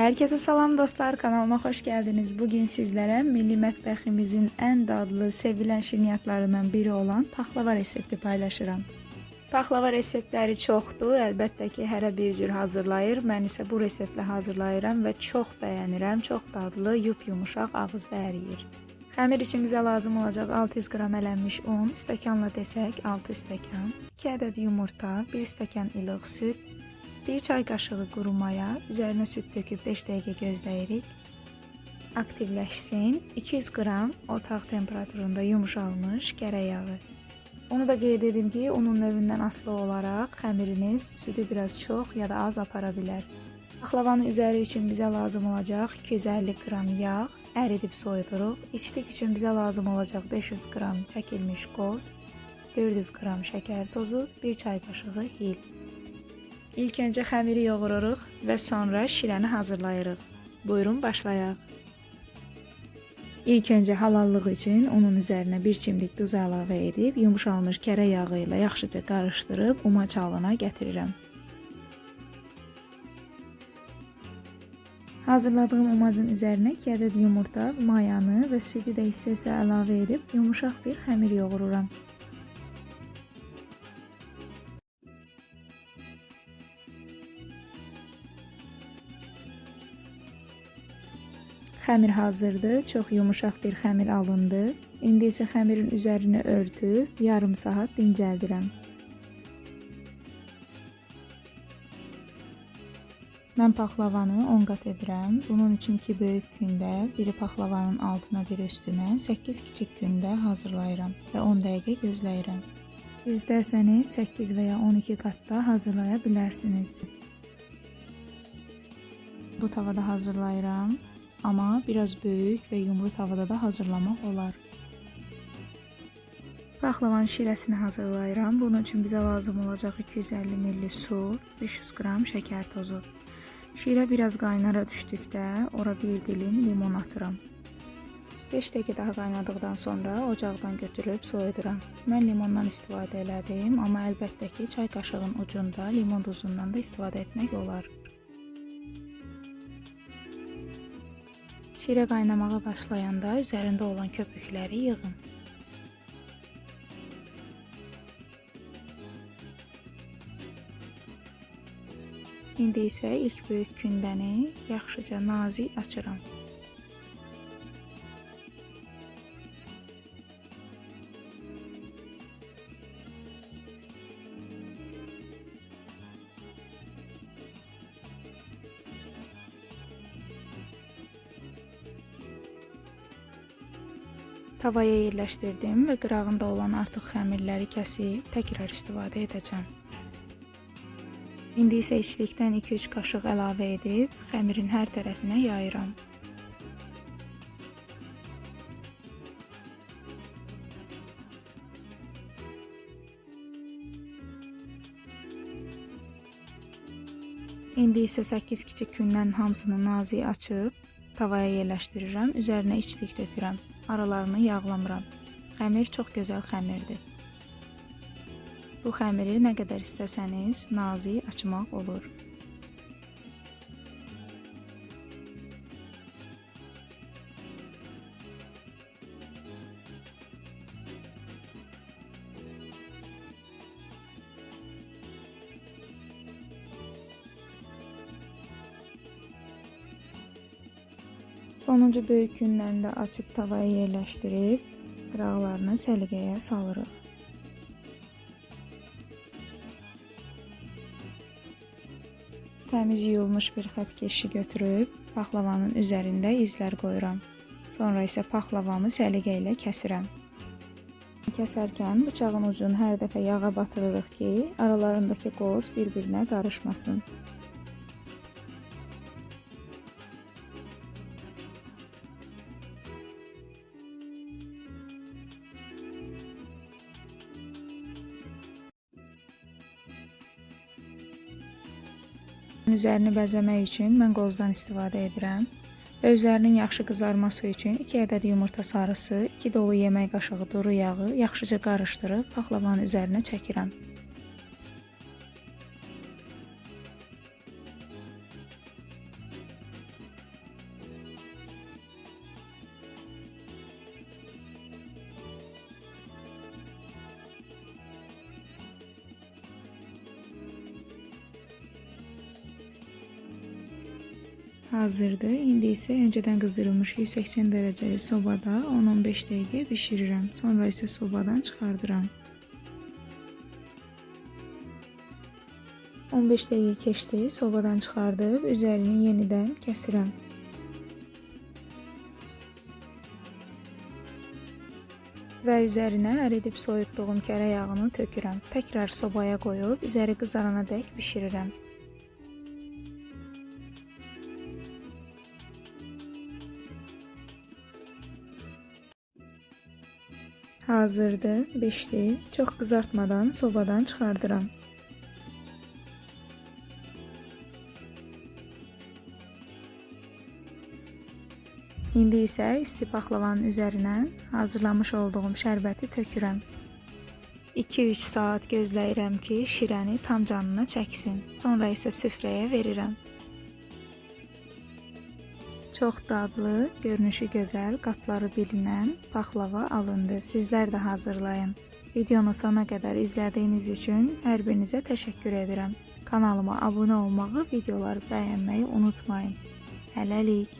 Herkese salam dostlar, kanalıma hoş geldiniz. Bugün sizlere milli mətbəximizin en dadlı, sevilen şirniyyatlarından biri olan paxlava resepti paylaşıram. Paxlava reseptləri çoxdur, əlbəttə ki, hərə bir cür hazırlayır. Mən isə bu reseptlə hazırlayıram və çox bəyənirəm. Çox dadlı, yup-yumuşaq, ağızda əriyir. Xəmir üçün bizə lazım olacaq 600 qram ələnmiş un, stəkanla desək 6 stəkan, 2 ədəd yumurta, 1 stəkan ilıq süd, 1 çay qaşığı quru maya, üzərinə süd töküb 5 dəqiqə gözləyirik. Aktivləşsin. 200 qram otaq temperaturunda yumuşalmış gərək yağı. Onu da qeyd edim ki, unun növündən asılı olaraq xəmiriniz südü biraz çox ya da az apara bilər. Paxlavanın üzəri üçün bizə lazım olacaq 250 qram yağ, əridib soyuduruq. İçlik üçün bizə lazım olacaq 500 qram çəkilmiş qoz, 400 qram şəkər tozu, 1 çay qaşığı hil. İlk öncə xəmiri yoğururuq və sonra şirəni hazırlayırıq. Buyurun başlayaq. İlk öncə halallıq üçün onun üzərinə bir çimdik duz əlavə edib yumşalmış kərə yağı ilə yaxşıca qarışdırıb uma çalına gətirirəm. Hazırladığım umacın üzərinə 2 ədəd yumurta, mayanı və südü də hissə-hissə əlavə edib yumuşaq bir xəmir yoğururam. Xəmir hazırdır. Çox yumuşaq bir xəmir alındı. İndi isə xəmirin üzərini örtüb yarım saat dincəldirəm. Mən paxlavanı 10 qat edirəm. Bunun üçün 2 böyük kündə, biri paxlavanın altına, biri üstünə, 8 kiçik kündə hazırlayıram və 10 dəqiqə gözləyirəm. İstərsəniz 8 və ya 12 qatda hazırlaya bilərsiniz. Bu tavada hazırlayıram. Ama biraz böyük və yumru tavada da hazırlamaq olar. Paxlavanın şirəsini hazırlayıram. Bunun üçün bizə lazım olacaq 250 ml su, 500 qram şəkər tozu. Şirə biraz qaynara düşdükdə ora bir dilim limon atıram. 5 dəqiqə daha qaynadıqdan sonra ocaqdan götürüb soyuduram. Mən limondan istifadə elədim, amma əlbəttə ki, çay qaşığının ucunda limon duzundan da istifadə etmək olar. Şirə qaynamağa başlayanda üzərində olan köpükləri yığın. İndi isə ilk böyük kündəni yaxşıca nazik açıram. Tavaya yerləşdirdim və qırağında olan artıq xəmirləri kəsib təkrar istifadə edəcəm. İndi isə içlikdən 2-3 qaşıq əlavə edib xəmirin hər tərəfinə yayıram. İndi isə 8 kiçik kündən hamısını nazik açıb tavaya yerləşdirirəm, üzərinə içlik tökürəm. Aralarını yağlamıram. Xəmir çox gözəl xəmirdir. Bu xəmiri nə qədər istəsəniz nazik açmaq olur. Sonuncu böyük günlərini də açıb tavaya yerləşdirib qıraqlarını səliqəyə salırıq. Təmiz yuyulmuş bir xət keşi götürüb paxlavanın üzərində izlər qoyuram. Sonra isə paxlavamı səliqə ilə kəsirəm. Kəsərkən bıçağın ucunu hər dəfə yağa batırırıq ki, aralarındakı qoz bir-birinə qarışmasın. Üzərini bəzəmək üçün mən qozdan istifadə edirəm. Və üzərinin yaxşı qızarması üçün 2 ədəd yumurta sarısı, 2 dolu yemək qaşığı duru yağı yaxşıca qarışdırıb paxlavanın üzərinə çəkirəm. Hazırdır. İndi isə öncədən qızdırılmış 180 dərəcəli sobada 10-15 dəqiqə bişirirəm. Sonra isə sobadan çıxardıram. 15 dəqiqə keçdi. Sobadan çıxardıb üzərini yenidən kəsirəm. Və üzərinə əridib soyutduğum kərə yağını tökürəm. Təkrar sobaya qoyub üzəri qızarana dək bişirirəm. Hazırdır, bişdi. Çox qızartmadan sobadan çıxardıram. İndi isə isti paxlavanın üzərinə hazırlamış olduğum şərbəti tökürəm. 2-3 saat gözləyirəm ki, şirəni tam canına çəksin. Sonra isə süfrəyə verirəm. Çox dadlı, görünüşü gözəl, qatları bilinən paxlava alındı. Sizlər də hazırlayın. Videonu sona qədər izlədiyiniz üçün hər birinizə təşəkkür edirəm. Kanalıma abunə olmağı, videoları bəyənməyi unutmayın. Hələlik.